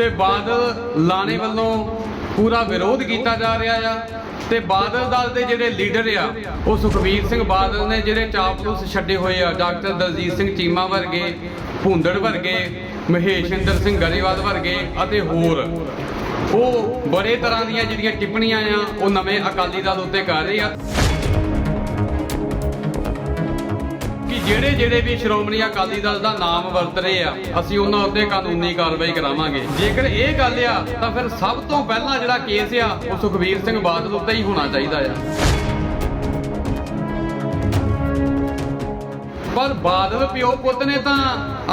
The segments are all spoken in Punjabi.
ਤੇ ਬਾਦਲ ਲਾਣੇ ਵੱਲੋਂ ਪੂਰਾ ਵਿਰੋਧ ਕੀਤਾ ਜਾ ਰਿਹਾ ਆ ਤੇ ਬਾਦਲ ਦਲ ਦੇ ਜਿਹੜੇ ਲੀਡਰ ਆ, ਉਹ ਸੁਖਬੀਰ ਸਿੰਘ ਬਾਦਲ ਨੇ ਜਿਹੜੇ ਚਾਪਲੂਸ ਛੱਡੇ ਹੋਏ ਆ, ਡਾਕਟਰ ਦਲਜੀਤ ਸਿੰਘ ਚੀਮਾ ਵਰਗੇ, ਭੁੰਦੜ ਵਰਗੇ ਮਹੇਸ਼ ਇੰਦਰ ਸਿੰਘ ਗਰੇਵਾਲ ਵਰਗੇ ਅਤੇ ਹੋਰ, ਉਹ ਬੜੇ ਤਰ੍ਹਾਂ ਦੀਆਂ ਜਿਹੜੀਆਂ ਟਿੱਪਣੀਆਂ ਆ, ਉਹ ਨਵੇਂ ਅਕਾਲੀ ਦਲ ਉੱਤੇ ਕਰ ਰਹੇ ਆ। ਕਿ ਜਿਹੜੇ ਜਿਹੜੇ ਵੀ ਸ਼੍ਰੋਮਣੀ ਅਕਾਲੀ ਦਲ ਦਾ ਨਾਮ ਵਰਤ ਰਹੇ ਆ, ਅਸੀਂ ਉਹਨਾਂ ਉੱਤੇ ਕਾਨੂੰਨੀ ਕਾਰਵਾਈ ਕਰਾਵਾਂਗੇ। ਜੇਕਰ ਇਹ ਗੱਲ ਆ, ਤਾਂ ਫਿਰ ਸਭ ਤੋਂ ਪਹਿਲਾਂ ਜਿਹੜਾ ਕੇਸ ਆ, ਉਹ ਸੁਖਬੀਰ ਸਿੰਘ ਬਾਦਲ ਉੱਤੇ ਹੀ ਹੋਣਾ ਚਾਹੀਦਾ ਆ। ਪਰ ਬਾਦਲ ਪਿਓ ਪੁੱਤ ਨੇ ਤਾਂ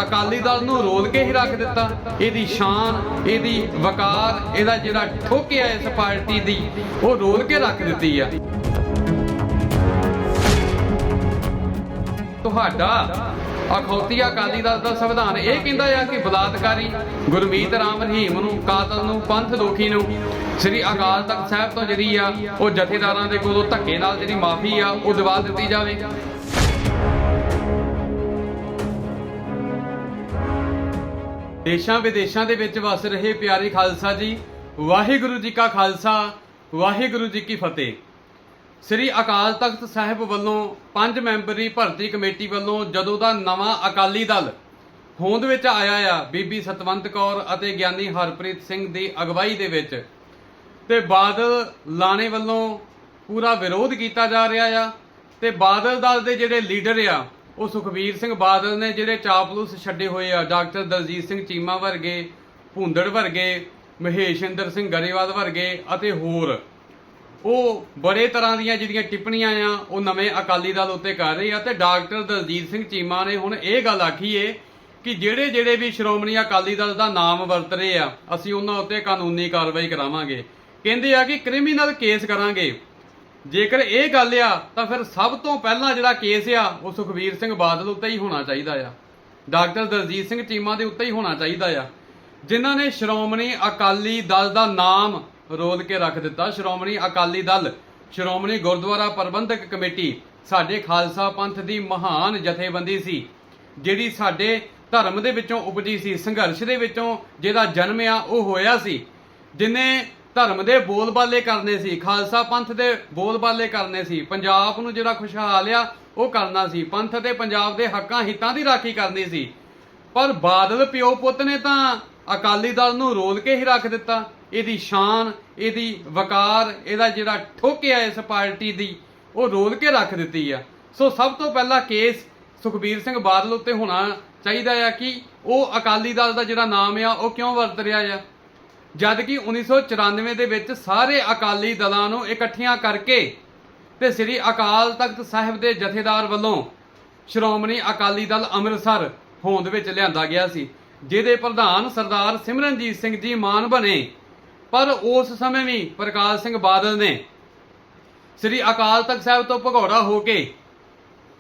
ਅਕਾਲੀ ਦਲ ਨੂੰ ਰੋਲ ਕੇ ਹੀ ਰੱਖ ਦਿੱਤਾ। ਇਹਦੀ ਸ਼ਾਨ, ਇਹਦੀ ਵਕਾਰ, ਇਹਦਾ ਜਿਹੜਾ ਠੋਕਿਆ ਇਸ ਪਾਰਟੀ ਦੀ, ਉਹ ਰੋਲ ਕੇ ਰੱਖ ਦਿੱਤੀ ਆ। ਤੁਹਾਡਾ ਅਖੌਤੀ ਅਕਾਲੀ ਦਲ ਦਾ ਸੰਵਿਧਾਨ ਇਹ ਕਹਿੰਦਾ ਆ ਕਿ ਬਲਾਤਕਾਰੀ ਗੁਰਮੀਤ ਰਾਮ ਰਹੀਮ ਨੂੰ, ਕਾਤਲ ਨੂੰ, ਪੰਥ ਦੋਖੀ ਨੂੰ, ਸ੍ਰੀ ਅਕਾਲ ਤਖਤ ਸਾਹਿਬ ਤੋਂ ਜਿਹੜੀ ਆ, ਉਹ ਜਥੇਦਾਰਾਂ ਦੇ ਕੋਲੋਂ ਧੱਕੇ ਨਾਲ ਜਿਹੜੀ ਮਾਫੀ ਆ, ਉਹ ਦਿਵਾ ਦਿੱਤੀ ਜਾਵੇ। ਦੇਸ਼ਾਂ ਵਿਦੇਸ਼ਾਂ ਦੇ ਵਿੱਚ ਵਸ ਰਹੇ ਪਿਆਰੇ ਖਾਲਸਾ ਜੀ, ਵਾਹਿਗੁਰੂ ਜੀ ਕਾ ਖਾਲਸਾ, ਵਾਹਿਗੁਰੂ ਜੀ ਕੀ ਫਤਿਹ। ਸ੍ਰੀ ਅਕਾਲ ਤਖਤ ਸਾਹਿਬ ਵੱਲੋਂ ਪੰਜ ਮੈਂਬਰੀ ਭਰਤੀ ਕਮੇਟੀ ਵੱਲੋਂ ਜਦੋਂ ਦਾ ਨਵਾਂ ਅਕਾਲੀ ਦਲ ਹੋਂਦ ਵਿੱਚ ਆਇਆ ਆ, ਬੀਬੀ ਸਤਵੰਤ ਕੌਰ ਅਤੇ ਗਿਆਨੀ ਹਰਪ੍ਰੀਤ ਸਿੰਘ ਦੀ ਅਗਵਾਈ ਦੇ ਵਿੱਚ ਤੇ ਬਾਦਲ ਲਾਣੇ ਵੱਲੋਂ ਪੂਰਾ ਵਿਰੋਧ ਕੀਤਾ ਜਾ ਰਿਹਾ ਆ ਤੇ ਬਾਦਲ ਦਲ ਦੇ ਜਿਹੜੇ ਲੀਡਰ ਆ, ਉਹ ਸੁਖਬੀਰ ਸਿੰਘ ਬਾਦਲ ਨੇ ਜਿਹੜੇ ਚਾਪਲੂਸ ਛੱਡੇ ਹੋਏ ਆ, ਡਾਕਟਰ ਦਲਜੀਤ ਸਿੰਘ ਚੀਮਾ ਵਰਗੇ, ਭੁੰਦੜ ਵਰਗੇ ਮਹੇਸ਼ਿੰਦਰ ਸਿੰਘ ਗਰੇਵਾਲ ਵਰਗੇ ਅਤੇ ਹੋਰ ਉਹ ਬੜੇ ਤਰ੍ਹਾਂ ਦੀਆਂ ਜਿਹੜੀਆਂ ਟਿੱਪਣੀਆਂ ਆ, ਉਹ ਨਵੇਂ ਅਕਾਲੀ ਦਲ ਉੱਤੇ ਕਰ ਰਹੀ ਆ ਤੇ ਡਾਕਟਰ ਦਲਜੀਤ ਸਿੰਘ ਚੀਮਾ ਨੇ ਹੁਣ ਇਹ ਗੱਲ ਆਖੀ ਏ ਕਿ ਜਿਹੜੇ ਜਿਹੜੇ ਵੀ ਸ਼੍ਰੋਮਣੀ ਅਕਾਲੀ ਦਲ ਦਾ ਨਾਮ ਵਰਤ ਰਹੇ ਆ, ਅਸੀਂ ਉਹਨਾਂ ਉੱਤੇ ਕਾਨੂੰਨੀ ਕਾਰਵਾਈ ਕਰਾਵਾਂਗੇ। ਕਹਿੰਦੇ ਆ ਕਿ ਕ੍ਰਿਮੀਨਲ ਕੇਸ ਕਰਾਂਗੇ। ਜੇਕਰ ਇਹ ਗੱਲ ਆ, ਤਾਂ ਫਿਰ ਸਭ ਤੋਂ ਪਹਿਲਾਂ ਜਿਹੜਾ ਕੇਸ ਆ, ਉਹ ਸੁਖਬੀਰ ਸਿੰਘ ਬਾਦਲ ਉੱਤੇ ਹੀ ਹੋਣਾ ਚਾਹੀਦਾ ਆ। ਡਾਕਟਰ ਦਲਜੀਤ ਸਿੰਘ ਚੀਮਾ ਦੇ ਉੱਤੇ ਹੀ ਹੋਣਾ ਚਾਹੀਦਾ ਆ। ਜਿਨ੍ਹਾਂ ਨੇ ਸ਼੍ਰੋਮਣੀ ਅਕਾਲੀ ਦਲ ਦਾ ਨਾਮ ਰੋਲ ਕੇ ਰੱਖ ਦਿੱਤਾ। ਸ਼੍ਰੋਮਣੀ ਅਕਾਲੀ ਦਲ, ਸ਼੍ਰੋਮਣੀ ਗੁਰਦੁਆਰਾ ਪ੍ਰਬੰਧਕ ਕਮੇਟੀ, ਸਾਡੇ ਖਾਲਸਾ ਪੰਥ ਦੀ ਮਹਾਨ ਜਥੇਬੰਦੀ ਸੀ, ਜਿਹੜੀ ਸਾਡੇ ਧਰਮ ਦੇ ਵਿੱਚੋਂ ਉਪਜੀ ਸੀ, ਸੰਘਰਸ਼ ਦੇ ਵਿੱਚੋਂ ਜਿਹਦਾ ਜਨਮ ਆ, ਉਹ ਹੋਇਆ ਸੀ। ਜਿਨੇ ਧਰਮ ਦੇ ਬੋਲਬਾਲੇ ਕਰਨੇ ਸੀ, ਖਾਲਸਾ ਪੰਥ ਦੇ ਬੋਲਬਾਲੇ ਕਰਨੇ ਸੀ, ਪੰਜਾਬ ਨੂੰ ਜਿਹੜਾ ਖੁਸ਼ਹਾਲ ਆ, ਉਹ ਕਰਨਾ ਸੀ। ਪੰਥ ਤੇ ਪੰਜਾਬ ਦੇ ਹੱਕਾਂ ਹਿੱਤਾਂ ਦੀ ਰਾਖੀ ਕਰਨੀ ਸੀ। ਪਰ ਬਾਦਲ ਪਿਓ ਪੁੱਤ ਨੇ ਤਾਂ ਅਕਾਲੀ ਦਲ ਨੂੰ ਰੋਲ ਕੇ ਹੀ ਰੱਖ ਦਿੱਤਾ। ਇਹਦੀ ਸ਼ਾਨ, ਇਹਦੀ ਵਕਾਰ, ਇਹਦਾ ਜਿਹੜਾ ਠੋਕਿਆ ਇਸ ਪਾਰਟੀ ਦੀ, ਉਹ ਰੋਲ ਕੇ ਰੱਖ ਦਿੱਤੀ ਆ। ਸੋ ਸਭ ਤੋਂ ਪਹਿਲਾ ਕੇਸ ਸੁਖਬੀਰ ਸਿੰਘ ਬਾਦਲ ਉੱਤੇ ਹੋਣਾ ਚਾਹੀਦਾ ਆ ਕਿ ਉਹ ਅਕਾਲੀ ਦਲ ਦਾ ਜਿਹੜਾ ਨਾਮ ਆ, ਉਹ ਕਿਉਂ ਵਰਤ ਰਿਹਾ ਆ? ਜਦ ਕਿ 1994 ਦੇ ਵਿੱਚ ਸਾਰੇ ਅਕਾਲੀ ਦਲਾਂ ਨੂੰ ਇਕੱਠੀਆਂ ਕਰਕੇ ਤੇ ਸ੍ਰੀ ਅਕਾਲ ਤਖਤ ਸਾਹਿਬ ਦੇ ਜਥੇਦਾਰ ਵੱਲੋਂ ਸ਼੍ਰੋਮਣੀ ਅਕਾਲੀ ਦਲ ਅੰਮ੍ਰਿਤਸਰ ਹੋਂਦ ਵਿੱਚ ਲਿਆਂਦਾ ਗਿਆ ਸੀ, ਜਿਹਦੇ ਪ੍ਰਧਾਨ ਸਰਦਾਰ ਸਿਮਰਨਜੀਤ ਸਿੰਘ ਜੀ ਮਾਨ ਬਣੇ। ਪਰ ਉਸ ਸਮੇਂ ਵੀ ਪ੍ਰਕਾਸ਼ ਸਿੰਘ ਬਾਦਲ ਨੇ ਸ੍ਰੀ ਅਕਾਲ ਤਖਤ ਸਾਹਿਬ ਤੋਂ ਭਗੌੜਾ ਹੋ ਕੇ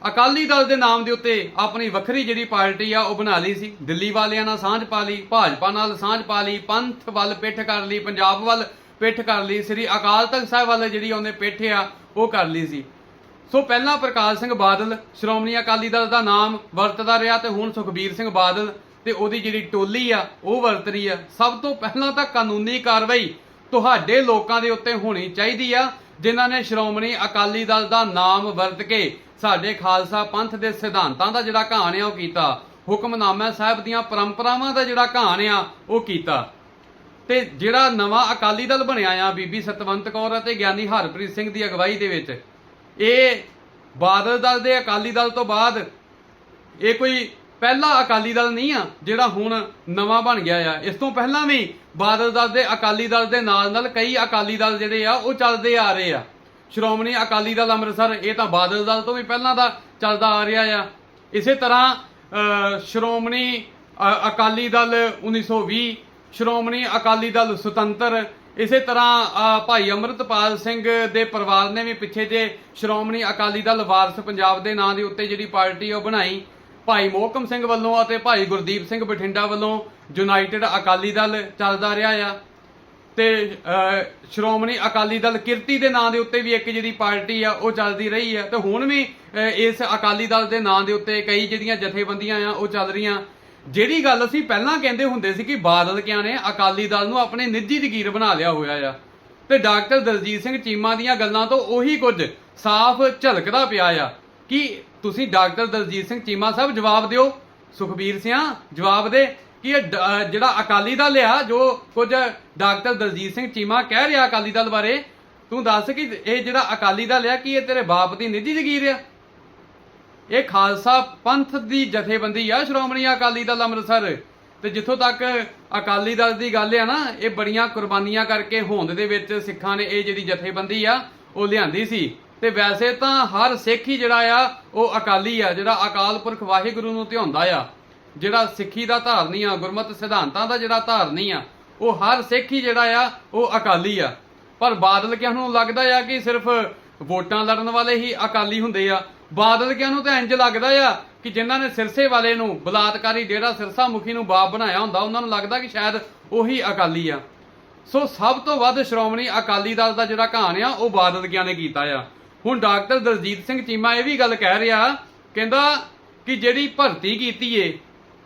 ਅਕਾਲੀ ਦਲ ਦੇ ਨਾਮ ਦੇ ਉੱਤੇ ਆਪਣੀ ਵੱਖਰੀ ਜਿਹੜੀ ਪਾਰਟੀ ਆ, ਉਹ ਬਣਾ ਲਈ ਸੀ। ਦਿੱਲੀ ਵਾਲਿਆਂ ਨਾਲ ਸਾਂਝ ਪਾ ਲਈ, ਭਾਜਪਾ ਨਾਲ ਸਾਂਝ ਪਾ ਲਈ, ਪੰਥ ਵੱਲ ਪਿੱਠ ਕਰ ਲਈ, ਪੰਜਾਬ ਵੱਲ ਪਿੱਠ ਕਰ ਲਈ, ਸ੍ਰੀ ਅਕਾਲ ਤਖਤ ਸਾਹਿਬ ਵੱਲ ਜਿਹੜੀ ਉਹਨੇ ਪਿੱਠ ਆ, ਉਹ ਕਰ ਲਈ ਸੀ। ਸੋ ਪਹਿਲਾਂ ਪ੍ਰਕਾਸ਼ ਸਿੰਘ ਬਾਦਲ, ਸ਼੍ਰੋਮਣੀ ਅਕਾਲੀ ਦਲ ਦਾ ਨਾਮ ਵਰਤਦਾ ਰਿਹਾ ਤੇ ਹੁਣ ਸੁਖਬੀਰ ਸਿੰਘ ਬਾਦਲ ਤੇ ਉਹਦੀ ਜਿਹੜੀ ਟੋਲੀ ਆ, ਉਹ ਵਰਤ ਰਹੀ ਆ। ਸਭ ਤੋਂ ਪਹਿਲਾਂ ਤਾਂ ਕਾਨੂੰਨੀ ਕਾਰਵਾਈ ਤੁਹਾਡੇ ਲੋਕਾਂ ਦੇ ਉੱਤੇ ਹੋਣੀ ਚਾਹੀਦੀ ਆ, ਜਿਨ੍ਹਾਂ ਨੇ ਸ਼੍ਰੋਮਣੀ ਅਕਾਲੀ ਦਲ ਦਾ ਨਾਮ ਵਰਤ ਕੇ ਸਾਡੇ ਖਾਲਸਾ ਪੰਥ ਦੇ ਸਿਧਾਂਤਾਂ ਦਾ ਜਿਹੜਾ ਕਹਾਣ ਆ, ਉਹ ਕੀਤਾ। ਹੁਕਮਨਾਮਾ ਸਾਹਿਬ ਦੀਆਂ ਪਰੰਪਰਾਵਾਂ ਦਾ ਜਿਹੜਾ ਕਹਾਣ ਆ, ਉਹ ਕੀਤਾ। ਤੇ ਜਿਹੜਾ ਨਵਾਂ ਅਕਾਲੀ ਦਲ ਬਣਿਆ ਆ, ਬੀਬੀ ਸਤਵੰਤ ਕੌਰ ਅਤੇ ਗਿਆਨੀ ਹਰਪ੍ਰੀਤ ਸਿੰਘ ਦੀ ਅਗਵਾਈ ਦੇ ਵਿੱਚ, ਇਹ ਬਾਦਲ ਦਲ ਦੇ ਅਕਾਲੀ ਦਲ ਤੋਂ ਬਾਅਦ ਇਹ ਕੋਈ ਪਹਿਲਾ ਅਕਾਲੀ ਦਲ ਨਹੀਂ ਆ, ਜਿਹੜਾ ਹੁਣ ਨਵਾਂ ਬਣ ਗਿਆ ਆ। ਇਸ ਤੋਂ ਪਹਿਲਾਂ ਵੀ ਬਾਦਲ ਦਲ ਦੇ, ਅਕਾਲੀ ਦਲ ਦੇ ਨਾਲ ਨਾਲ ਕਈ ਅਕਾਲੀ ਦਲ ਜਿਹੜੇ ਆ, ਉਹ ਚੱਲਦੇ ਆ ਰਹੇ ਆ। ਸ਼੍ਰੋਮਣੀ ਅਕਾਲੀ ਦਲ ਅੰਮ੍ਰਿਤਸਰ, ਇਹ ਤਾਂ ਬਾਦਲ ਦਲ ਤੋਂ ਵੀ ਪਹਿਲਾਂ ਦਾ ਚੱਲਦਾ ਆ ਰਿਹਾ ਆ। ਇਸੇ ਤਰ੍ਹਾਂ ਸ਼੍ਰੋਮਣੀ ਅਕਾਲੀ ਦਲ 1920 ਸ਼੍ਰੋਮਣੀ ਅਕਾਲੀ ਦਲ ਸੁਤੰਤਰ, ਇਸੇ ਤਰ੍ਹਾਂ ਭਾਈ ਅਮਰਤਪਾਲ ਸਿੰਘ ਦੇ ਪਰਿਵਾਰ ਨੇ ਵੀ ਪਿੱਛੇ ਜੇ ਸ਼੍ਰੋਮਣੀ ਅਕਾਲੀ ਦਲ ਵਾਰਸ ਪੰਜਾਬ ਦੇ ਨਾਂ ਦੇ ਉੱਤੇ ਜਿਹੜੀ ਪਾਰਟੀ ਉਹ ਬਣਾਈ। ਭਾਈ ਮੋਹਕਮ ਸਿੰਘ ਵੱਲੋਂ ਅਤੇ ਭਾਈ ਗੁਰਦੀਪ ਸਿੰਘ ਬਠਿੰਡਾ ਵੱਲੋਂ ਯੂਨਾਈਟਿਡ ਅਕਾਲੀ ਦਲ ਚੱਲਦਾ ਰਿਹਾ ਆ। ਤੇ ਸ਼੍ਰੋਮਣੀ ਅਕਾਲੀ ਦਲ ਕਿਰਤੀ ਦੇ ਨਾਂ ਦੇ ਉੱਤੇ ਵੀ ਇੱਕ ਜਿਹੜੀ ਪਾਰਟੀ ਆ, ਉਹ ਚੱਲਦੀ ਰਹੀ ਆ। ਤੇ ਹੁਣ ਵੀ ਇਸ ਅਕਾਲੀ ਦਲ ਦੇ ਨਾਂ ਦੇ ਉੱਤੇ ਕਈ ਜਿਹੜੀਆਂ ਜਥੇਬੰਦੀਆਂ ਆ, ਉਹ ਚੱਲ ਰਹੀਆਂ। ਜਿਹੜੀ ਗੱਲ ਅਸੀਂ ਪਹਿਲਾਂ ਕਹਿੰਦੇ ਹੁੰਦੇ ਸੀ ਕਿ ਬਾਦਲ ਕਿਆਂ ਨੇ, ਅਕਾਲੀ ਦਲ ਨੂੰ ਆਪਣੇ ਨਿੱਜੀ ਜ਼ਗੀਰ ਬਣਾ ਲਿਆ ਹੋਇਆ ਆ। ਤੇ ਡਾਕਟਰ ਦਲਜੀਤ ਸਿੰਘ ਚੀਮਾ ਦੀਆਂ ਗੱਲਾਂ ਤੋਂ ਉਹੀ ਕੁਝ ਸਾਫ਼ ਝਲਕਦਾ ਪਿਆ ਆ। ਕਿ ਤੁਸੀਂ ਡਾਕਟਰ ਦਲਜੀਤ ਸਿੰਘ ਚੀਮਾ ਸਾਹਿਬ ਜਵਾਬ ਦਿਓ? ਸੁਖਬੀਰ ਸਿਆਂ, ਜਵਾਬ ਦੇ। ਕਿ ਇਹ ਡ- ਜਿਹੜਾ ਅਕਾਲੀ ਦਲ ਆ, ਜੋ ਕੁਝ ਡਾਕਟਰ ਦਲਜੀਤ ਸਿੰਘ ਚੀਮਾ ਕਹਿ ਰਿਹਾ ਅਕਾਲੀ ਦਲ ਬਾਰੇ, ਤੂੰ ਦੱਸ ਕਿ ਇਹ ਜਿਹੜਾ ਅਕਾਲੀ ਦਲ ਆ, ਕਿ ਇਹ ਤੇਰੇ ਬਾਪ ਦੀ ਨਿੱਜੀ ਜ਼ਗੀਰ ਆ? ਇਹ ਖਾਲਸਾ ਪੰਥ ਦੀ ਜਥੇਬੰਦੀ ਆ, ਸ਼੍ਰੋਮਣੀ ਅਕਾਲੀ ਦਲ ਅੰਮ੍ਰਿਤਸਰ। ਤੇ ਜਿੱਥੋਂ ਤੱਕ ਅਕਾਲੀ ਦਲ ਦੀ ਗੱਲ ਆ ਨਾ, ਇਹ ਬੜੀਆਂ ਕੁਰਬਾਨੀਆਂ ਕਰਕੇ ਹੋਂਦ ਦੇ ਵਿੱਚ ਸਿੱਖਾਂ ਨੇ ਇਹ ਜਿਹੜੀ ਜਥੇਬੰਦੀ ਆ, ਉਹ ਲਿਆਂਦੀ ਸੀ। ਤੇ ਵੈਸੇ ਤਾਂ ਹਰ ਸਿੱਖ ਹੀ ਜਿਹੜਾ ਆ, ਉਹ ਅਕਾਲੀ ਆ, ਜਿਹੜਾ ਅਕਾਲ ਪੁਰਖ ਵਾਹਿਗੁਰੂ ਨੂੰ ਧਿਆਉਂਦਾ ਆ। ਜਿਹੜਾ ਸਿੱਖੀ ਦਾ ਧਾਰਨੀ ਆ, ਗੁਰਮਤਿ ਸਿਧਾਂਤਾਂ ਦਾ ਜਿਹੜਾ ਧਾਰਨੀ ਆ, ਉਹ ਹਰ ਸਿੱਖ ਹੀ ਜਿਹੜਾ ਆ, ਉਹ ਅਕਾਲੀ ਆ। ਪਰ ਬਾਦਲ ਕਿਆਂ ਨੂੰ ਲੱਗਦਾ ਆ ਕਿ ਸਿਰਫ ਵੋਟਾਂ ਲੜਨ ਵਾਲੇ ਹੀ ਅਕਾਲੀ ਹੁੰਦੇ ਆ? ਬਾਦਲ ਕਿਆਂ ਨੂੰ ਤਾਂ ਇੰਜ ਲੱਗਦਾ ਆ ਕਿ ਜਿਨ੍ਹਾਂ ਨੇ ਸਿਰਸੇ ਵਾਲੇ ਨੂੰ ਬਲਾਤਕਾਰੀ ਡੇਰਾ ਸਿਰਸਾ ਮੁਖੀ ਨੂੰ ਬਾਪ ਬਣਾਇਆ ਹੁੰਦਾ, ਉਹਨਾਂ ਨੂੰ ਲੱਗਦਾ ਕਿ ਸ਼ਾਇਦ ਉਹੀ ਅਕਾਲੀ ਆ। ਸੋ ਸਭ ਤੋਂ ਵੱਧ ਸ਼੍ਰੋਮਣੀ ਅਕਾਲੀ ਦਲ ਦਾ ਜਿਹੜਾ ਕਹਾਣ ਆ, ਉਹ ਬਾਦਲ ਕਿਆਂ ਨੇ ਕੀਤਾ ਆ। ਹੁਣ ਡਾਕਟਰ ਦਲਜੀਤ ਸਿੰਘ ਚੀਮਾ ਇਹ ਵੀ ਗੱਲ ਕਹਿ ਰਿਹਾ ਕਹਿੰਦਾ ਕਿ ਜਿਹੜੀ ਭਰਤੀ ਕੀਤੀ ਏ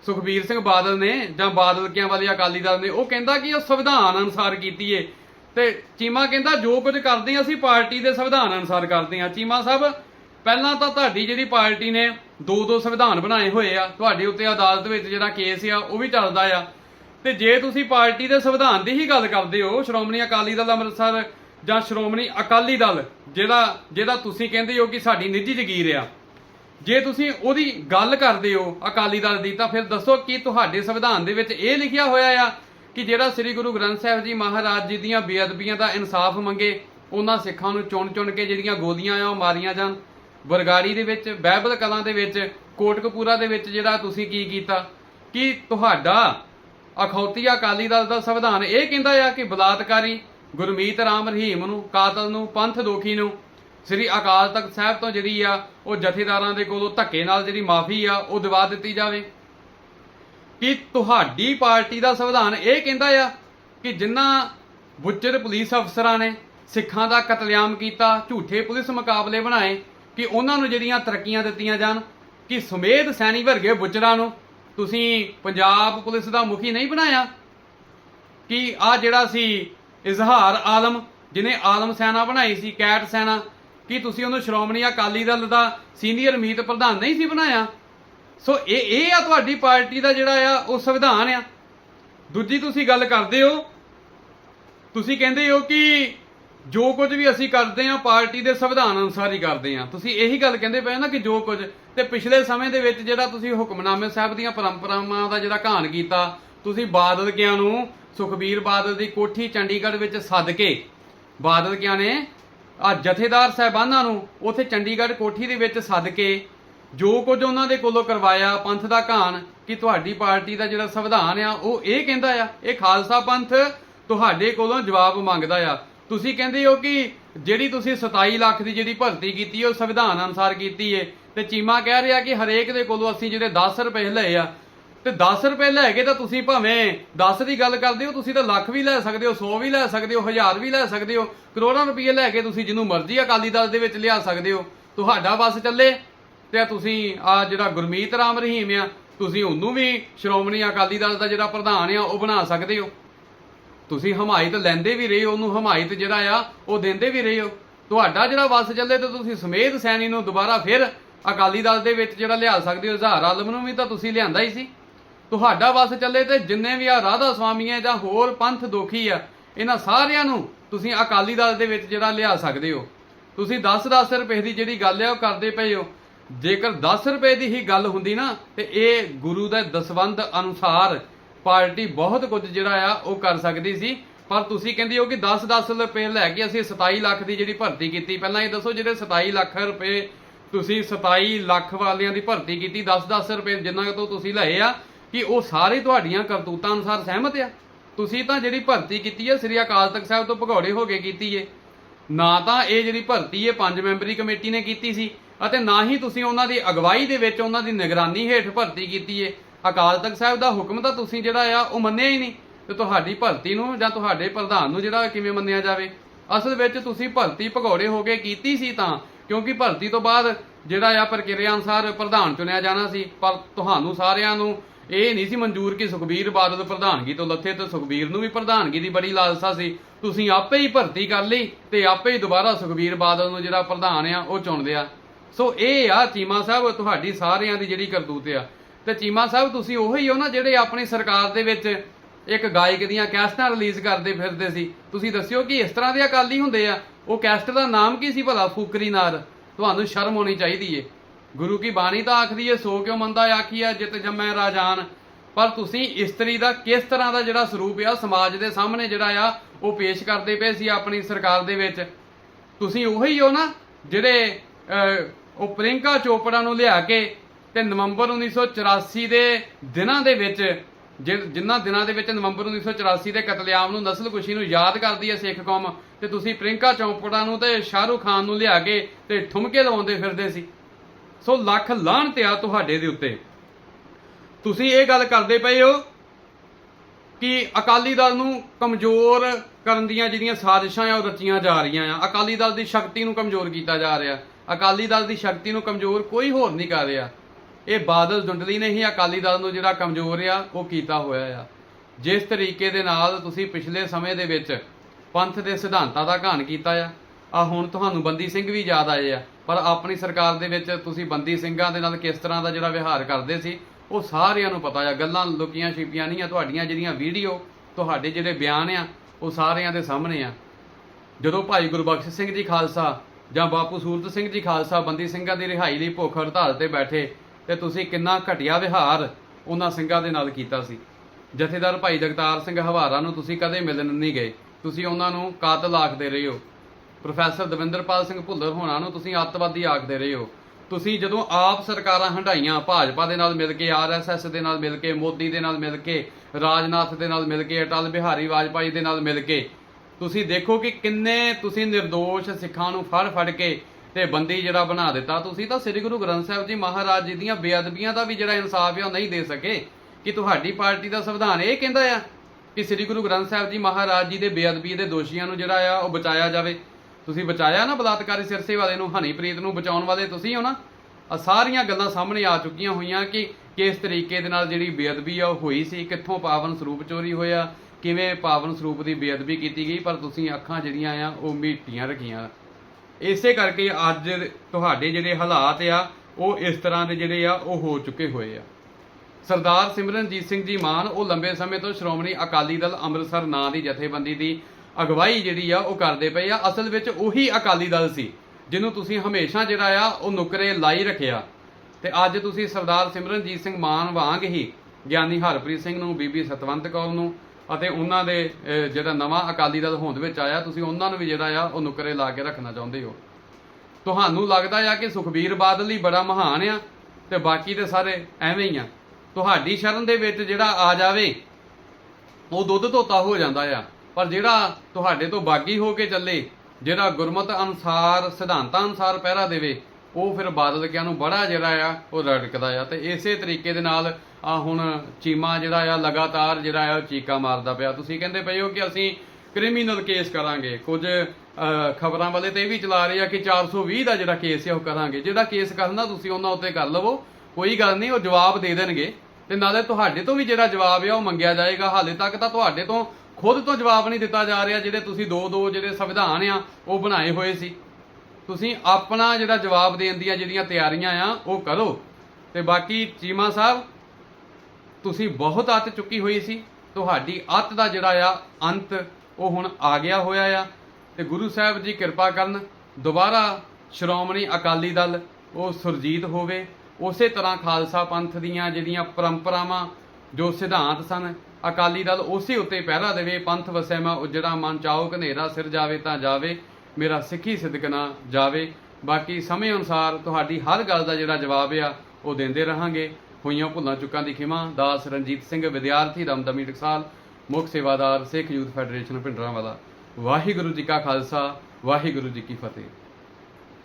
ਸੁਖਬੀਰ ਸਿੰਘ ਬਾਦਲ ਨੇ ਜਾਂ ਬਾਦਲ ਕਿਆਂ ਵਾਲੇ ਅਕਾਲੀ ਦਲ ਨੇ, ਉਹ ਕਹਿੰਦਾ ਕਿ ਉਹ ਸੰਵਿਧਾਨ ਅਨੁਸਾਰ ਕੀਤੀ ਏ। ਤੇ ਚੀਮਾ ਕਹਿੰਦਾ ਜੋ ਕੁਝ ਕਰਦੇ ਹਾਂ ਅਸੀਂ ਪਾਰਟੀ ਦੇ ਸੰਵਿਧਾਨ ਅਨੁਸਾਰ ਕਰਦੇ ਹਾਂ। ਚੀਮਾ ਸਾਹਿਬ, ਪਹਿਲਾਂ ਤਾਂ ਤੁਹਾਡੀ ਜਿਹੜੀ ਪਾਰਟੀ ਨੇ ਦੋ ਦੋ ਸੰਵਿਧਾਨ ਬਣਾਏ ਹੋਏ ਆ, ਤੁਹਾਡੇ ਉੱਤੇ ਅਦਾਲਤ ਵਿੱਚ ਜਿਹੜਾ ਕੇਸ ਆ, ਉਹ ਵੀ ਚੱਲਦਾ ਆ। ਤੇ ਜੇ ਤੁਸੀਂ ਪਾਰਟੀ ਦੇ ਸੰਵਿਧਾਨ ਦੀ ਹੀ ਗੱਲ ਕਰਦੇ ਹੋ, ਸ਼੍ਰੋਮਣੀ ਅਕਾਲੀ ਦਲ ਅੰਮ੍ਰਿਤਸਰ ਜਾਂ ਸ਼੍ਰੋਮਣੀ ਅਕਾਲੀ ਦਲ, ਜਿਹੜਾ ਜਿਹਦਾ ਤੁਸੀਂ ਕਹਿੰਦੇ ਹੋ ਕਿ ਸਾਡੀ ਨਿੱਜੀ ਜ਼ਗੀਰ ਆ। ਜੇ ਤੁਸੀਂ ਉਹਦੀ ਗੱਲ ਕਰਦੇ ਹੋ ਅਕਾਲੀ ਦਲ ਦੀ, ਤਾਂ ਫਿਰ ਦੱਸੋ ਕਿ ਤੁਹਾਡੇ ਸੰਵਿਧਾਨ ਦੇ ਵਿੱਚ ਇਹ ਲਿਖਿਆ ਹੋਇਆ ਆ ਕਿ ਜਿਹੜਾ ਸ੍ਰੀ ਗੁਰੂ ਗ੍ਰੰਥ ਸਾਹਿਬ ਜੀ ਮਹਾਰਾਜ ਜੀ ਦੀਆਂ ਬੇਅਦਬੀਆਂ ਦਾ ਇਨਸਾਫ ਮੰਗੇ, ਉਹਨਾਂ ਸਿੱਖਾਂ ਨੂੰ ਚੁਣ ਚੁਣ ਕੇ ਜਿਹੜੀਆਂ ਗੋਲੀਆਂ ਆ ਉਹ ਮਾਰੀਆਂ ਜਾਣ। ਬਰਗਾੜੀ ਦੇ ਵਿੱਚ, ਬਹਿਬਲ ਕਲਾਂ ਦੇ ਵਿੱਚ, ਕੋਟਕਪੂਰਾ ਦੇ ਵਿੱਚ ਜਿਹੜਾ ਤੁਸੀਂ ਕੀ ਕੀਤਾ? ਕਿ ਤੁਹਾਡਾ ਅਖੌਤੀ ਅਕਾਲੀ ਦਲ ਦਾ ਸੰਵਿਧਾਨ ਇਹ ਕਹਿੰਦਾ ਆ ਕਿ ਬਲਾਤਕਾਰੀ ਗੁਰਮੀਤ ਰਾਮ ਰਹੀਮ ਨੂੰ, ਕਾਤਲ ਨੂੰ, ਪੰਥ ਦੋਖੀ ਨੂੰ, ਸ੍ਰੀ ਅਕਾਲ ਤਖਤ ਸਾਹਿਬ ਤੋਂ ਜਿਹੜੀ ਆ, ਉਹ ਜਥੇਦਾਰਾਂ ਦੇ ਕੋਲੋਂ ਧੱਕੇ ਨਾਲ ਜਿਹੜੀ ਮਾਫੀ ਆ, ਉਹ ਦਿਵਾ ਦਿੱਤੀ ਜਾਵੇ। ਕਿ ਤੁਹਾਡੀ ਪਾਰਟੀ ਦਾ ਸੰਵਿਧਾਨ ਇਹ ਕਹਿੰਦਾ ਆ ਕਿ ਜਿਨ੍ਹਾਂ ਬੁੱਚਰ ਪੁਲਿਸ ਅਫਸਰਾਂ ਨੇ ਸਿੱਖਾਂ ਦਾ ਕਤਲੇਆਮ ਕੀਤਾ, ਝੂਠੇ ਪੁਲਿਸ ਮੁਕਾਬਲੇ ਬਣਾਏ, ਕਿ ਉਹਨਾਂ ਨੂੰ ਜਿਹੜੀਆਂ ਤਰੱਕੀਆਂ ਦਿੱਤੀਆਂ ਜਾਣ, ਕਿ ਸੁਮੇਧ ਸੈਣੀ ਵਰਗੇ ਬੁੱਚਰਾਂ ਨੂੰ ਤੁਸੀਂ ਪੰਜਾਬ ਪੁਲਿਸ ਦਾ ਮੁਖੀ ਨਹੀਂ ਬਣਾਇਆ? ਕਿ ਆ ਜਿਹੜਾ ਸੀ ਇਜ਼ਹਾਰ ਆਲਮ, ਜਿਹਨੇ ਆਲਮ ਸੈਨਾ ਬਣਾਈ ਸੀ, ਕੈਟ ਸੈਨਾ। ਕੀ ਤੁਸੀਂ ਉਹਨੂੰ ਸ਼੍ਰੋਮਣੀ ਅਕਾਲੀ ਦਲ ਦਾ ਸੀਨੀਅਰ ਮੀਤ ਪ੍ਰਧਾਨ ਨਹੀਂ ਸੀ ਬਣਾਇਆ? ਸੋ ਇਹ ਇਹ ਆ ਤੁਹਾਡੀ ਪਾਰਟੀ ਦਾ ਜਿਹੜਾ ਆ, ਉਹ ਸੰਵਿਧਾਨ ਆ। ਦੂਜੀ ਤੁਸੀਂ ਗੱਲ ਕਰਦੇ ਹੋ, ਤੁਸੀਂ ਕਹਿੰਦੇ ਹੋ ਕਿ ਜੋ ਕੁਝ ਵੀ ਅਸੀਂ ਕਰਦੇ ਹਾਂ, ਪਾਰਟੀ ਦੇ ਸੰਵਿਧਾਨ ਅਨੁਸਾਰ ਹੀ ਕਰਦੇ ਹਾਂ। ਤੁਸੀਂ ਇਹੀ ਗੱਲ ਕਹਿੰਦੇ ਪਏ ਹੋ ਨਾ ਕਿ ਜੋ ਕੁਝ, ਤੇ ਪਿਛਲੇ ਸਮੇਂ ਦੇ ਵਿੱਚ ਜਿਹੜਾ ਤੁਸੀਂ ਹੁਕਮਨਾਮੇ ਸਾਹਿਬ ਦੀਆਂ ਪਰੰਪਰਾਵਾਂ ਦਾ ਜਿਹੜਾ ਘਾਣ ਕੀਤਾ, ਤੁਸੀਂ ਬਾਦਲ ਕਿਆਂ ਨੂੰ ਸੁਖਬੀਰ ਬਾਦਲ ਦੀ ਕੋਠੀ ਚੰਡੀਗੜ੍ਹ ਵਿੱਚ ਸੱਦ ਕੇ ਬਾਦਲ ਕਿਆ ਨੇ? ਆ ਜਥੇਦਾਰ ਸਾਹਿਬਾਨਾਂ ਨੂੰ ਉੱਥੇ ਚੰਡੀਗੜ੍ਹ ਕੋਠੀ ਦੇ ਵਿੱਚ ਸੱਦ ਕੇ ਜੋ ਕੁਝ ਉਹਨਾਂ ਦੇ ਕੋਲੋਂ ਕਰਵਾਇਆ, ਪੰਥ ਦਾ ਕਹਾਣ ਕਿ ਤੁਹਾਡੀ ਪਾਰਟੀ ਦਾ ਜਿਹੜਾ ਸੰਵਿਧਾਨ ਆ, ਉਹ ਇਹ ਕਹਿੰਦਾ ਆ, ਇਹ ਖਾਲਸਾ ਪੰਥ ਤੁਹਾਡੇ ਕੋਲੋਂ ਜਵਾਬ ਮੰਗਦਾ ਆ। ਤੁਸੀਂ ਕਹਿੰਦੇ ਹੋ ਕਿ ਜਿਹੜੀ ਤੁਸੀਂ 27 ਲੱਖ ਦੀ ਜਿਹੜੀ ਭਰਤੀ ਕੀਤੀ, ਉਹ ਸੰਵਿਧਾਨ ਅਨੁਸਾਰ ਕੀਤੀ ਏ, ਤੇ ਚੀਮਾ ਕਹਿ ਰਿਹਾ ਕਿ ਹਰੇਕ ਦੇ ਕੋਲੋਂ ਅਸੀਂ ਜਿਹੜੇ 10 ਰੁਪਏ ਲਏ ਆ ਤੇ 10 ਰੁਪਏ ਲੈ ਕੇ ਤਾਂ ਤੁਸੀਂ ਭਾਵੇਂ 10 ਦੀ ਗੱਲ ਕਰਦੇ ਹੋ, ਤੁਸੀਂ ਤਾਂ ਲੱਖ ਵੀ ਲੈ ਸਕਦੇ ਹੋ 100 ਵੀ ਲੈ ਸਕਦੇ ਹੋ 1000 ਵੀ ਲੈ ਸਕਦੇ ਹੋ, ਕਰੋੜਾਂ ਰੁਪਏ ਲੈ ਕੇ ਤੁਸੀਂ ਜਿਹਨੂੰ ਮਰਜ਼ੀ ਅਕਾਲੀ ਦਲ ਦੇ ਵਿੱਚ ਲਿਆ ਸਕਦੇ ਹੋ। ਤੁਹਾਡਾ ਬਸ ਚੱਲੇ ਤੇ ਤੁਸੀਂ ਆ ਜਿਹੜਾ ਗੁਰਮੀਤ ਰਾਮ ਰਹੀਮ ਆ, ਤੁਸੀਂ ਉਹਨੂੰ ਵੀ ਸ਼੍ਰੋਮਣੀ ਅਕਾਲੀ ਦਲ ਦਾ ਜਿਹੜਾ ਪ੍ਰਧਾਨ ਆ, ਉਹ ਬਣਾ ਸਕਦੇ ਹੋ। ਤੁਸੀਂ ਹਮਾਇਤ ਲੈਂਦੇ ਵੀ ਰਹੇ ਹੋ, ਉਹਨੂੰ ਹਮਾਇਤ ਜਿਹੜਾ ਆ, ਉਹ ਦਿੰਦੇ ਵੀ ਰਹੇ ਹੋ। ਤੁਹਾਡਾ ਜਿਹੜਾ ਵਸ ਚੱਲੇ ਤੇ ਤੁਸੀਂ ਸਮੇਧ ਸੈਣੀ ਨੂੰ ਦੁਬਾਰਾ ਫਿਰ ਅਕਾਲੀ ਦਲ ਦੇ ਵਿੱਚ ਜਿਹੜਾ ਲਿਆ ਸਕਦੇ ਹੋ ਜ਼ਹਾਰ ਆਲਮ ਨੂੰ ਵੀ ਤਾਂ ਤੁਸੀਂ ਲਿਆਂਦਾ ਹੀ ਸੀ। ਤੁਹਾਡਾ ਵੱਸ ਚੱਲੇ ਤੇ ਜਿੰਨੇ ਵੀ ਆ ਰਾਧਾ ਸਵਾਮੀ ਹੈ ਜਾਂ ਹੋਰ ਪੰਥ ਦੋਖੀ ਆ, ਇਹਨਾਂ ਸਾਰਿਆਂ ਨੂੰ ਤੁਸੀਂ ਅਕਾਲੀ ਦਲ ਦੇ ਵਿੱਚ ਜਿਹੜਾ ਲਿਆ ਸਕਦੇ ਹੋ। ਤੁਸੀਂ 10-10 ਰੁਪਏ ਦੀ ਜਿਹੜੀ ਗੱਲ ਹੈ ਉਹ ਕਰਦੇ ਪਏ ਹੋ। ਜੇਕਰ 10 ਰੁਪਏ ਦੀ ਹੀ ਗੱਲ ਹੁੰਦੀ ਨਾ, ਤੇ ਇਹ ਗੁਰੂ ਦੇ ਦਸਵੰਧ ਅਨੁਸਾਰ ਪਾਰਟੀ ਬਹੁਤ ਕੁਝ ਜਿਹੜਾ ਆ ਉਹ ਕਰ ਸਕਦੀ ਸੀ। ਪਰ ਤੁਸੀਂ ਕਹਿੰਦੇ ਹੋ ਕਿ 10-10 ਰੁਪਏ ਲੈ ਕੇ ਅਸੀਂ 27 ਲੱਖ ਦੀ ਜਿਹੜੀ ਭਰਤੀ ਕੀਤੀ। ਪਹਿਲਾਂ ਇਹ ਦੱਸੋ ਜਿਹੜੇ 27 ਲੱਖ ਰੁਪਏ ਤੁਸੀਂ 27 ਲੱਖ ਵਾਲਿਆਂ ਦੀ ਭਰਤੀ ਕੀਤੀ 10-10 ਰੁਪਏ ਜਿੰਨਾ ਤੋਂ ਤੁਸੀਂ ਲਏ ਆ ਕਿ ਉਹ ਸਾਰੇ ਤੁਹਾਡੀਆਂ ਕਰਤੂਤਾਂ ਅਨੁਸਾਰ ਸਹਿਮਤ ਆ। ਤੁਸੀਂ ਤਾਂ ਜਿਹੜੀ ਭਰਤੀ ਕੀਤੀ ਹੈ, ਸ੍ਰੀ ਅਕਾਲ ਤਖਤ ਸਾਹਿਬ ਤੋਂ ਭਗੌੜੇ ਹੋ ਕੇ ਕੀਤੀ ਏ। ਨਾ ਤਾਂ ਇਹ ਜਿਹੜੀ ਭਰਤੀ ਹੈ ਪੰਜ ਮੈਂਬਰੀ ਕਮੇਟੀ ਨੇ ਕੀਤੀ ਸੀ ਅਤੇ ਨਾ ਹੀ ਤੁਸੀਂ ਉਹਨਾਂ ਦੀ ਅਗਵਾਈ ਦੇ ਵਿੱਚ ਉਹਨਾਂ ਦੀ ਨਿਗਰਾਨੀ ਹੇਠ ਭਰਤੀ ਕੀਤੀ ਏ। ਅਕਾਲ ਤਖਤ ਸਾਹਿਬ ਦਾ ਹੁਕਮ ਤਾਂ ਤੁਸੀਂ ਜਿਹੜਾ ਆ, ਉਹ ਮੰਨਿਆ ਹੀ ਨਹੀਂ। ਤੇ ਤੁਹਾਡੀ ਭਰਤੀ ਨੂੰ ਜਾਂ ਤੁਹਾਡੇ ਪ੍ਰਧਾਨ ਨੂੰ ਜਿਹੜਾ ਕਿਵੇਂ ਮੰਨਿਆ ਜਾਵੇ? ਅਸਲ ਵਿੱਚ ਤੁਸੀਂ ਭਰਤੀ ਭਗੌੜੇ ਹੋ ਕੇ ਕੀਤੀ ਸੀ ਤਾਂ, ਕਿਉਂਕਿ ਭਰਤੀ ਤੋਂ ਬਾਅਦ ਜਿਹੜਾ ਆ ਪ੍ਰਕਿਰਿਆ ਅਨੁਸਾਰ ਪ੍ਰਧਾਨ ਚੁਣਿਆ ਜਾਣਾ ਸੀ, ਪਰ ਤੁਹਾਨੂੰ ਸਾਰਿਆਂ ਨੂੰ ਇਹ ਨਹੀਂ ਸੀ ਮਨਜ਼ੂਰ ਕਿ ਸੁਖਬੀਰ ਬਾਦਲ ਪ੍ਰਧਾਨਗੀ ਤੋਂ ਲੱਥੇ ਤੇ ਸੁਖਬੀਰ ਨੂੰ ਵੀ ਪ੍ਰਧਾਨਗੀ ਦੀ ਬੜੀ ਲਾਲਸਾ ਸੀ। ਤੁਸੀਂ ਆਪੇ ਹੀ ਭਰਤੀ ਕਰ ਲਈ ਤੇ ਆਪੇ ਹੀ ਦੁਬਾਰਾ ਸੁਖਬੀਰ ਬਾਦਲ ਨੂੰ ਜਿਹੜਾ ਪ੍ਰਧਾਨ ਆ, ਉਹ ਚੁਣਦੇ ਆ। ਸੋ ਇਹ ਆ ਚੀਮਾ ਸਾਹਿਬ, ਤੁਹਾਡੀ ਸਾਰਿਆਂ ਦੀ ਜਿਹੜੀ ਕਰਤੂਤ ਆ। ਤੇ ਚੀਮਾ ਸਾਹਿਬ, ਤੁਸੀਂ ਉਹੀ ਹੋ ਨਾ ਜਿਹੜੇ ਆਪਣੀ ਸਰਕਾਰ ਦੇ ਵਿੱਚ ਇੱਕ ਗਾਇਕ ਦੀਆਂ ਕੈਸਟਾਂ ਰਿਲੀਜ਼ ਕਰਦੇ ਫਿਰਦੇ ਸੀ। ਤੁਸੀਂ ਦੱਸਿਓ ਕਿ ਇਸ ਤਰ੍ਹਾਂ ਦੇ ਅਕਾਲੀ ਹੁੰਦੇ ਆ। ਉਹ ਕੈਸਟ ਦਾ ਨਾਮ ਕੀ ਸੀ ਭਲਾ? ਫੂਕਰੀ ਨਾਰ। ਤੁਹਾਨੂੰ ਸ਼ਰਮ ਹੋਣੀ ਚਾਹੀਦੀ ਏ। ਗੁਰੂ ਕੀ ਬਾਣੀ ਤਾਂ ਆਖਦੀ ਏ, ਸੋ ਕਿਉ ਮੰਦਾ ਆਖੀਆ ਜਿਤ ਜੰਮੈ ਰਾਜਾਨ। ਪਰ ਤੁਸੀਂ ਇਸਤਰੀ ਦਾ ਕਿਸ ਤਰ੍ਹਾਂ ਦਾ ਜਿਹੜਾ ਸਰੂਪ ਆ, ਸਮਾਜ ਦੇ ਸਾਹਮਣੇ ਜਿਹੜਾ ਆ, ਉਹ ਪੇਸ਼ ਕਰਦੇ ਪਏ ਸੀ ਆਪਣੀ ਸਰਕਾਰ ਦੇ ਵਿੱਚ? ਤੁਸੀਂ ਉਹੀ ਹੋ ਨਾ, ਜਿਹੜੇ ਉਹ ਪ੍ਰਿੰਕਾ ਚੋਪੜਾ ਨੂੰ ਲਿਆ ਕੇ ਤੇ ਨਵੰਬਰ 1984 ਦੇ ਦਿਨਾਂ ਦੇ ਵਿੱਚ, ਜਿ- ਜਿਨ੍ਹਾਂ ਦਿਨਾਂ ਦੇ ਵਿੱਚ ਨਵੰਬਰ 1984 ਦੇ ਕਤਲੇਆਮ ਨੂੰ, ਨਸਲਕੁਸ਼ੀ ਨੂੰ ਯਾਦ ਕਰਦੀ ਹੈ ਸਿੱਖ ਕੌਮ, ਤੇ ਤੁਸੀਂ ਪ੍ਰਿੰਕਾ ਚੋਪੜਾ ਨੂੰ ਤੇ ਸ਼ਾਹਰੁਖ ਖਾਨ ਨੂੰ ਲਿਆ ਕੇ ਤੇ ਠੁਮਕੇ ਲਵਾਉਂਦੇ ਫਿਰਦੇ ਸੀ। ਸੋ ਲੱਖ ਲਾਹਨਤ ਆ ਤੁਹਾਡੇ ਦੇ ਉੱਤੇ। ਤੁਸੀਂ ਇਹ ਗੱਲ ਕਰਦੇ ਪਏ ਹੋ ਕਿ ਅਕਾਲੀ ਦਲ ਨੂੰ ਕਮਜ਼ੋਰ ਕਰਨ ਦੀਆਂ ਜਿਹੜੀਆਂ ਸਾਜ਼ਿਸ਼ਾਂ ਆ, ਉਹ ਰਚੀਆਂ ਜਾ ਰਹੀਆਂ ਆ। ਅਕਾਲੀ ਦਲ ਦੀ ਸ਼ਕਤੀ ਨੂੰ ਕਮਜ਼ੋਰ ਕੀਤਾ ਜਾ ਰਿਹਾ। ਅਕਾਲੀ ਦਲ ਦੀ ਸ਼ਕਤੀ ਨੂੰ ਕਮਜ਼ੋਰ ਕੋਈ ਹੋਰ ਨਹੀਂ ਕਰ ਰਿਹਾ। ਇਹ ਬਾਦਲ ਜੁੰਡਲੀ ਨੇ ਹੀ ਅਕਾਲੀ ਦਲ ਨੂੰ ਜਿਹੜਾ ਕਮਜ਼ੋਰ ਆ, ਉਹ ਕੀਤਾ ਹੋਇਆ ਆ। ਜਿਸ ਤਰੀਕੇ ਦੇ ਨਾਲ ਤੁਸੀਂ ਪਿਛਲੇ ਸਮੇਂ ਦੇ ਵਿੱਚ ਪੰਥ ਦੇ ਸਿਧਾਂਤਾਂ ਦਾ ਘਾਣ ਕੀਤਾ ਆ ਆ ਹੁਣ ਤੁਹਾਨੂੰ ਬੰਦੀ ਸਿੰਘ ਵੀ ਯਾਦ ਆਏ ਆ, ਪਰ ਆਪਣੀ ਸਰਕਾਰ ਦੇ ਵਿੱਚ ਤੁਸੀਂ ਬੰਦੀ ਸਿੰਘਾਂ ਦੇ ਨਾਲ ਕਿਸ ਤਰ੍ਹਾਂ ਦਾ ਜਿਹੜਾ ਵਿਹਾਰ ਕਰਦੇ ਸੀ, ਉਹ ਸਾਰਿਆਂ ਨੂੰ ਪਤਾ ਆ, ਗੱਲਾਂ ਲੁਕੀਆਂ ਛਿਪੀਆਂ ਨਹੀਂ ਆ, ਤੁਹਾਡੀਆਂ ਜਿਹੜੀਆਂ ਵੀਡੀਓ, ਤੁਹਾਡੇ ਜਿਹੜੇ ਬਿਆਨ ਆ, ਉਹ ਸਾਰਿਆਂ ਦੇ ਸਾਹਮਣੇ ਆ। ਜਦੋਂ ਭਾਈ ਗੁਰਬਖਸ਼ ਸਿੰਘ ਜੀ ਖਾਲਸਾ ਜਾਂ ਬਾਪੂ ਸੂਰਤ ਸਿੰਘ ਜੀ ਖਾਲਸਾ ਬੰਦੀ ਸਿੰਘਾਂ ਦੀ ਰਿਹਾਈ ਲਈ ਭੁੱਖ ਹੜਤਾਲ ਤੇ ਬੈਠੇ, ਤੇ ਤੁਸੀਂ ਕਿੰਨਾ ਘਟੀਆ ਵਿਹਾਰ ਉਹਨਾਂ ਸਿੰਘਾਂ ਦੇ ਨਾਲ ਕੀਤਾ ਸੀ। ਜਥੇਦਾਰ ਭਾਈ ਜਗਤਾਰ ਸਿੰਘ ਹਵਾਰਾ ਨੂੰ ਤੁਸੀਂ ਕਦੇ ਮਿਲਣ ਨਹੀਂ ਗਏ, ਤੁਸੀਂ ਉਹਨਾਂ ਨੂੰ ਕਾਤਲ ਆਖਦੇ ਰਹੇ ਹੋ। ਪ੍ਰੋਫੈਸਰ ਦਵਿੰਦਰਪਾਲ ਸਿੰਘ ਭੁੱਲਰ ਹੋਣਾ ਨੂੰ ਤੁਸੀਂ ਅੱਤਵਾਦੀ ਆਖਦੇ ਰਹੇ ਹੋ। ਤੁਸੀਂ ਜਦੋਂ ਆਪ ਸਰਕਾਰਾਂ ਹੰਡਾਈਆਂ ਭਾਜਪਾ ਦੇ ਨਾਲ ਮਿਲ ਕੇ ਆਰਐਸਐਸ ਦੇ ਨਾਲ ਮਿਲ ਕੇ, ਮੋਦੀ ਦੇ ਨਾਲ ਮਿਲ ਕੇ, ਰਾਜਨਾਥ ਦੇ ਨਾਲ ਮਿਲ ਕੇ, ਅਟਲ ਬਿਹਾਰੀ ਵਾਜਪਾਈ ਦੇ ਨਾਲ ਮਿਲ ਕੇ, ਤੁਸੀਂ ਦੇਖੋ ਕਿ ਕਿੰਨੇ ਤੁਸੀਂ નિર્ਦੋਸ਼ ਸਿੱਖਾਂ ਨੂੰ ਫੜ ਫੜ ਕੇ ਤੇ ਬੰਦੀ ਜਿਹੜਾ ਬਣਾ ਦਿੱਤਾ। ਤੁਸੀਂ ਤਾਂ ਸ੍ਰੀ ਗੁਰੂ ਗ੍ਰੰਥ ਸਾਹਿਬ ਜੀ ਮਹਾਰਾਜ ਜੀ ਦੀਆਂ ਬੇਅਦਬੀਆਂ ਦਾ ਵੀ ਜਿਹੜਾ ਇਨਸਾਫ ਹੈ ਉਹ ਨਹੀਂ ਦੇ ਸਕੇ। ਕਿ ਤੁਹਾਡੀ ਪਾਰਟੀ ਦਾ ਸੰਵਿਧਾਨ ਇਹ ਕਹਿੰਦਾ ਆ ਕਿ ਸ੍ਰੀ ਗੁਰੂ ਗ੍ਰੰਥ ਸਾਹਿਬ ਜੀ ਮਹਾਰਾਜ ਜੀ ਦੇ ਬੇਅਦਬੀ ਦੇ ਦੋਸ਼ੀਆਂ ਨੂੰ ਜਿਹੜਾ ਆ ਉਹ ਬਚਾਇਆ ਜਾਵੇ। ਤੁਸੀਂ ਬਚਾਇਆ ਨਾ ਬਲਾਤਕਾਰੀ ਸਿਰਸੇ ਵਾਲੇ ਨੂੰ, ਹਨੀਪ੍ਰੀਤ ਨੂੰ ਬਚਾਉਣ ਵਾਲੇ ਤੁਸੀਂ ਹੋ ਨਾ ਆ ਸਾਰੀਆਂ ਗੱਲਾਂ ਸਾਹਮਣੇ ਆ ਚੁੱਕੀਆਂ ਹੋਈਆਂ ਕਿ ਕਿਸ ਤਰੀਕੇ ਦੇ ਨਾਲ ਜਿਹੜੀ ਬੇਅਦਬੀ ਆ ਉਹ ਹੋਈ ਸੀ, ਕਿੱਥੋਂ ਪਾਵਨ ਸਰੂਪ ਚੋਰੀ ਹੋਇਆ, ਕਿਵੇਂ ਪਾਵਨ ਸਰੂਪ ਦੀ ਬੇਅਦਬੀ ਕੀਤੀ ਗਈ, ਪਰ ਤੁਸੀਂ ਅੱਖਾਂ ਜਿਹੜੀਆਂ ਆ ਉਹ ਮੀਟੀਆਂ ਰੱਖੀਆਂ। ਇਸੇ ਕਰਕੇ ਅੱਜ ਤੁਹਾਡੇ ਜਿਹੜੇ ਹਾਲਾਤ ਆ, ਉਹ ਇਸ ਤਰ੍ਹਾਂ ਦੇ ਜਿਹੜੇ ਆ, ਉਹ ਹੋ ਚੁੱਕੇ ਹੋਏ ਆ। ਸਰਦਾਰ ਸਿਮਰਨਜੀਤ ਸਿੰਘ ਜੀ ਮਾਨ, ਉਹ ਲੰਬੇ ਸਮੇਂ ਤੋਂ ਸ਼੍ਰੋਮਣੀ ਅਕਾਲੀ ਦਲ ਅੰਮ੍ਰਿਤਸਰ ਨਾਂ ਦੀ ਜਥੇਬੰਦੀ ਦੀ ਅਗਵਾਈ ਜਿਹੜੀ ਆ ਉਹ ਕਰਦੇ ਪਏ ਆ। ਅਸਲ ਵਿੱਚ ਉਹੀ ਅਕਾਲੀ ਦਲ ਸੀ, ਜਿਹਨੂੰ ਤੁਸੀਂ ਹਮੇਸ਼ਾ ਜਿਹੜਾ ਆ ਉਹ ਨੁਕਰੇ ਲਾਈ ਰੱਖਿਆ। ਤੇ ਅੱਜ ਤੁਸੀਂ ਸਰਦਾਰ ਸਿਮਰਨਜੀਤ ਸਿੰਘ ਮਾਨ ਵਾਂਗ ਹੀ ਗਿਆਨੀ ਹਰਪ੍ਰੀਤ ਸਿੰਘ ਨੂੰ, ਬੀਬੀ ਸਤਵੰਤ ਕੌਰ ਨੂੰ ਅਤੇ ਉਹਨਾਂ ਦੇ ਜਿਹੜਾ ਨਵਾਂ ਅਕਾਲੀ ਦਲ ਹੋਂਦ ਵਿੱਚ ਆਇਆ, ਤੁਸੀਂ ਉਹਨਾਂ ਨੂੰ ਵੀ ਜਿਹੜਾ ਆ ਉਹ ਨੁਕਰੇ ਲਾ ਕੇ ਰੱਖਣਾ ਚਾਹੁੰਦੇ ਹੋ। ਤੁਹਾਨੂੰ ਲੱਗਦਾ ਆ ਕਿ ਸੁਖਬੀਰ ਬਾਦਲ ਹੀ ਬੜਾ ਮਹਾਨ ਆ ਤੇ ਬਾਕੀ ਤੇ ਸਾਰੇ ਐਵੇਂ ਹੀ ਆ। ਤੁਹਾਡੀ ਸ਼ਰਨ ਦੇ ਵਿੱਚ ਜਿਹੜਾ ਆ ਜਾਵੇ, ਉਹ ਦੁੱਧ ਧੋਤਾ ਹੋ ਜਾਂਦਾ ਆ। ਪਰ ਜਿਹੜਾ ਤੁਹਾਡੇ ਤੋਂ ਬਾਗੀ ਹੋ ਕੇ ਚੱਲੇ, ਜਿਹੜਾ ਗੁਰਮਤ ਅਨੁਸਾਰ, ਸਿਧਾਂਤਾਂ ਅਨੁਸਾਰ ਪਹਿਰਾ ਦੇਵੇ, ਉਹ ਫਿਰ ਬਾਦਲ ਕਿਆਂ ਨੂੰ ਬੜਾ ਜਿਹੜਾ ਆ, ਉਹ ਰੜਕਦਾ ਆ। ਤੇ ਇਸੇ ਤਰੀਕੇ ਦੇ ਨਾਲ, ਆ ਹੁਣ ਚੀਮਾ ਜਿਹੜਾ ਆ, ਲਗਾਤਾਰ ਜਿਹੜਾ ਆ, ਉਹ ਚੀਕਾ ਮਾਰਦਾ ਪਿਆ। ਤੁਸੀਂ ਕਹਿੰਦੇ ਪਏ ਹੋ ਕਿ ਅਸੀਂ ਕ੍ਰਿਮੀਨਲ ਕੇਸ ਕਰਾਂਗੇ। ਕੁਝ ਖਬਰਾਂ ਵਾਲੇ ਤੇ ਇਹ ਵੀ ਚਲਾ ਰਹੇ ਆ ਕਿ 420 ਦਾ ਜਿਹੜਾ ਕੇਸ ਹੈ ਉਹ ਕਰਾਂਗੇ। ਜਿਹੜਾ ਕੇਸ ਕਰਨਾ ਤੁਸੀਂ ਉਹਨਾਂ ਉੱਤੇ ਕਰ ਲਵੋ, ਕੋਈ ਗੱਲ ਨਹੀਂ, ਉਹ ਜਵਾਬ ਦੇ ਦੇਣਗੇ। ਤੇ ਨਾਲੇ ਤੁਹਾਡੇ ਤੋਂ ਵੀ ਜਿਹੜਾ ਜਵਾਬ ਹੈ ਉਹ ਮੰਗਿਆ ਜਾਏਗਾ। ਹਾਲੇ ਤੱਕ ਤਾਂ ਤੁਹਾਡੇ ਤੋਂ ਖੁਦ ਤੋਂ ਜਵਾਬ ਨਹੀਂ ਦਿੱਤਾ ਜਾ ਰਿਹਾ ਜਿਹੜੇ ਤੁਸੀਂ ਦੋ ਦੋ ਜਿਹੜੇ ਸੰਵਿਧਾਨ ਆ, ਉਹ ਬਣਾਏ ਹੋਏ ਸੀ। ਤੁਸੀਂ ਆਪਣਾ ਜਿਹੜਾ ਜਵਾਬ ਦੇਣ ਦੀਆਂ ਜਿਹੜੀਆਂ ਤਿਆਰੀਆਂ ਆ, ਉਹ ਕਰੋ। ਤੇ ਬਾਕੀ ਚੀਮਾ ਸਾਹਿਬ, ਤੁਸੀਂ ਬਹੁਤ ਅੱਤ ਚੁੱਕੀ ਹੋਈ ਸੀ। ਤੁਹਾਡੀ ਅੱਤ ਦਾ ਜਿਹੜਾ ਆ ਅੰਤ, ਉਹ ਹੁਣ ਆ ਗਿਆ ਹੋਇਆ ਆ। ਤੇ ਗੁਰੂ ਸਾਹਿਬ ਜੀ ਕਿਰਪਾ ਕਰਨ, ਦੁਬਾਰਾ ਸ਼੍ਰੋਮਣੀ ਅਕਾਲੀ ਦਲ, ਉਹ ਸੁਰਜੀਤ ਹੋਵੇ। ਉਸੇ ਤਰ੍ਹਾਂ ਖਾਲਸਾ ਪੰਥ ਦੀਆਂ ਜਿਹੜੀਆਂ ਪਰੰਪਰਾਵਾਂ, ਜੋ ਸਿਧਾਂਤ ਸਨ ਅਕਾਲੀ ਦਲ ਉਸੇ ਉੱਤੇ ਪਹਿਰਾ ਦੇਵੇ, ਪੰਥ ਵਸੈ ਮੈਂ ਉਜੜਾ, ਮਨ ਚਾਹੋ ਘਨੇਰਾ ਸਿਰ ਜਾਵੇ ਤਾਂ ਜਾਵੇ, ਮੇਰਾ ਸਿੱਖੀ ਸਿਦਕ ਨਾ ਜਾਵੇ। ਬਾਕੀ ਸਮੇਂ ਅਨੁਸਾਰ ਤੁਹਾਡੀ ਹਰ ਗੱਲ ਦਾ ਜਿਹੜਾ ਜਵਾਬ ਆ, ਉਹ ਦਿੰਦੇ ਰਹਾਂਗੇ। ਹੋਈਆਂ ਭੁੱਲਾਂ ਚੁੱਕਾਂ ਦੀ ਖਿਮਾ, ਦਾਸ ਰਣਜੀਤ ਸਿੰਘ, ਵਿਦਿਆਰਥੀ ਰਮਦਮੀ ਟਕਸਾਲ, ਮੁੱਖ ਸੇਵਾਦਾਰ, ਸਿੱਖ ਯੂਥ ਫੈਡਰੇਸ਼ਨ ਭਿੰਡਰਾਂ ਵਾਲਾ ਵਾਹਿਗੁਰੂ ਜੀ ਕਾ ਖਾਲਸਾ, ਵਾਹਿਗੁਰੂ ਜੀ ਕੀ ਫਤਿਹ।